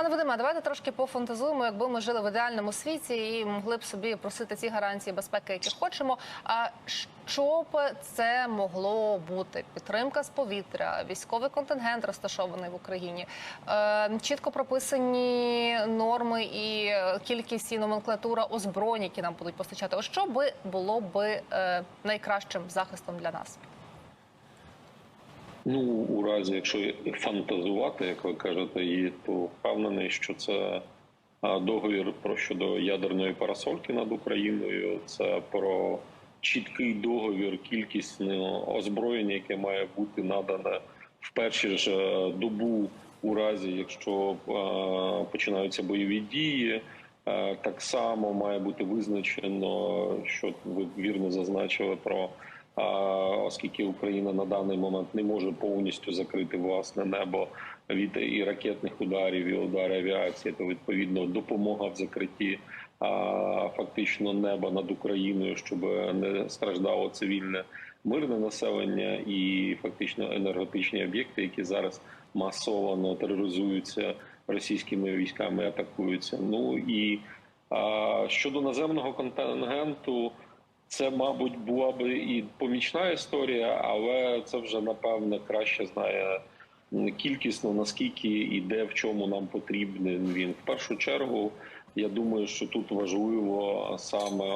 Пане Вадиме, давайте трошки пофантазуємо, якби ми жили в ідеальному світі і могли б собі просити ті гарантії безпеки, які хочемо. А що б це могло бути? Підтримка з повітря, військовий контингент розташований в Україні, е, чітко прописані норми і кількість і номенклатура озброєнь, які нам будуть постачати. Ось що би було би е, найкращим захистом для нас? Ну, у разі, якщо фантазувати, як ви кажете, і то впевнений, що це договір про щодо ядерної парасольки над Україною. Це про чіткий договір, кількісне озброєння, яке має бути надане в перші ж е, добу, у разі, якщо е, починаються бойові дії. Е, Так само має бути визначено, що ви вірно зазначили про оскільки Україна на даний момент не може повністю закрити власне небо від і ракетних ударів, і ударів авіації, то відповідно допомога в закритті фактично неба над Україною, щоб не страждало цивільне мирне населення і фактично енергетичні об'єкти, які зараз масово тероризуються російськими військами, атакуються. Ну і щодо наземного контингенту. Це, мабуть, була би і помічна історія, але це вже напевне краще знає кількісно наскільки і де в чому нам потрібен він. В першу чергу, я думаю, що тут важливо саме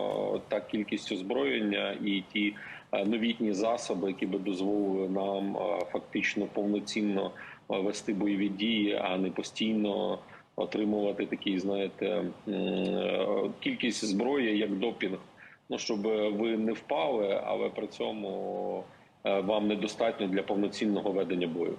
та кількість озброєння і ті е, новітні засоби, які би дозволили нам е, фактично повноцінно е, вести бойові дії, а не постійно отримувати такий, знаєте, кількість зброї як допінг ну щоб ви не впали, але при цьому е, вам недостатньо для повноцінного ведення бою.